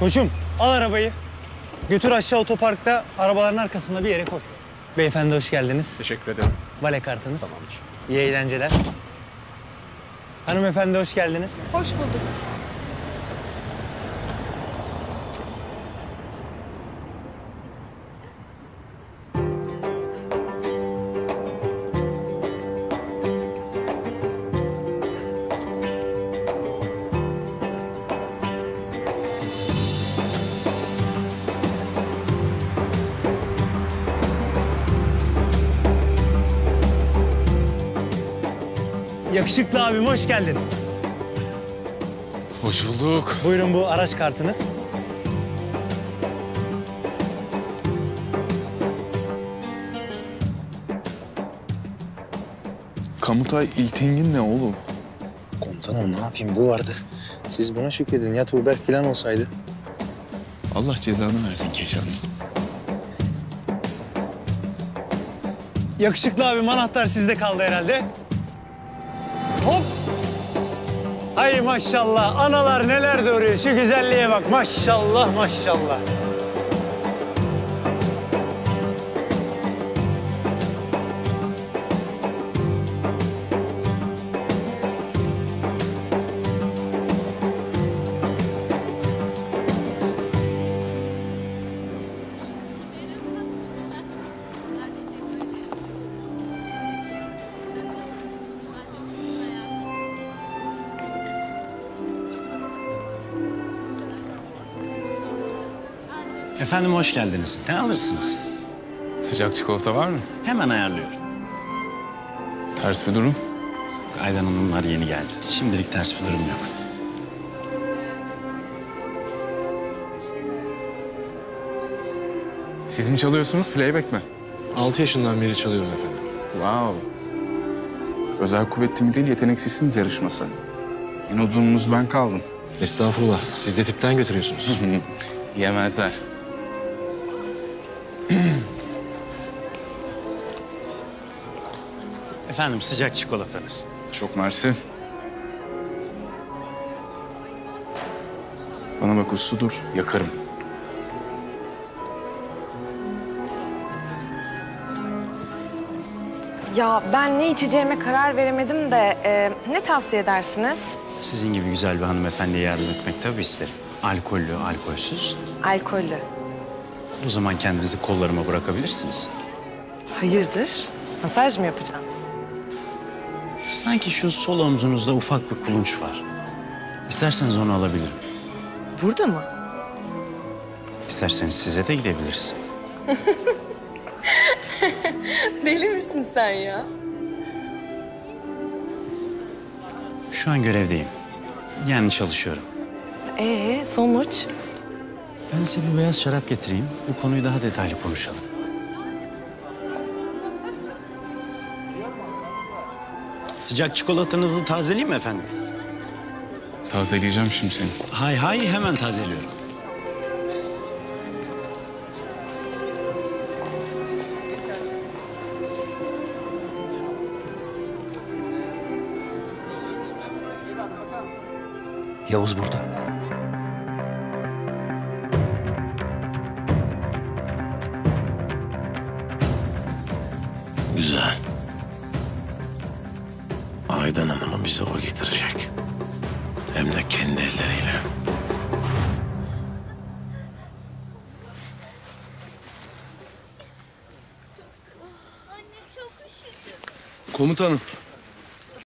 Koçum al arabayı. Götür aşağı otoparkta arabaların arkasında bir yere koy. Beyefendi hoş geldiniz. Teşekkür ederim. Vale kartınız. Tamamdır. İyi eğlenceler. Hanımefendi hoş geldiniz. Hoş bulduk. Yakışıklı abim hoş geldin. Hoş bulduk. Buyurun bu araç kartınız. Kamutay İltingin ne oğlum? Komutanım ne yapayım bu vardı. Siz buna şükredin ya Tuğberk falan olsaydı. Allah cezanı versin Keşan. Yakışıklı abim anahtar sizde kaldı herhalde. Hop. Ay maşallah analar neler doğuruyor şu güzelliğe bak maşallah maşallah. Efendim hoş geldiniz. Ne alırsınız? Sıcak çikolata var mı? Hemen ayarlıyorum. Ters bir durum. Aydan Hanımlar yeni geldi. Şimdilik ters bir durum yok. Siz mi çalıyorsunuz playback mi? 6 yaşından beri çalıyorum efendim. Wow. Özel kuvvetli mi değil yeteneksizsiniz yarışması. En odununuz ben kaldım. Estağfurullah. Siz de tipten götürüyorsunuz. Yemezler. Efendim sıcak çikolatanız. Çok mersi. Bana bak uslu dur, yakarım. Ya ben ne içeceğime karar veremedim de e, ne tavsiye edersiniz? Sizin gibi güzel bir hanımefendiye yardım etmek tabii isterim. Alkollü, alkolsüz. Alkollü. O zaman kendinizi kollarıma bırakabilirsiniz. Hayırdır? Masaj mı yapacağım? Sanki şu sol omzunuzda ufak bir kulunç var. İsterseniz onu alabilirim. Burada mı? İsterseniz size de gidebiliriz. Deli misin sen ya? Şu an görevdeyim. Yani çalışıyorum. Ee sonuç? Ben size bir beyaz şarap getireyim. Bu konuyu daha detaylı konuşalım. Sıcak çikolatanızı tazeleyeyim mi efendim? Tazeleyeceğim şimdi seni. Hay hay hemen tazeliyorum. Yavuz burada. Güzel. Aydan Hanım'ı bize o getirecek. Hem de kendi elleriyle. Anne çok üşüdüm. Komutanım,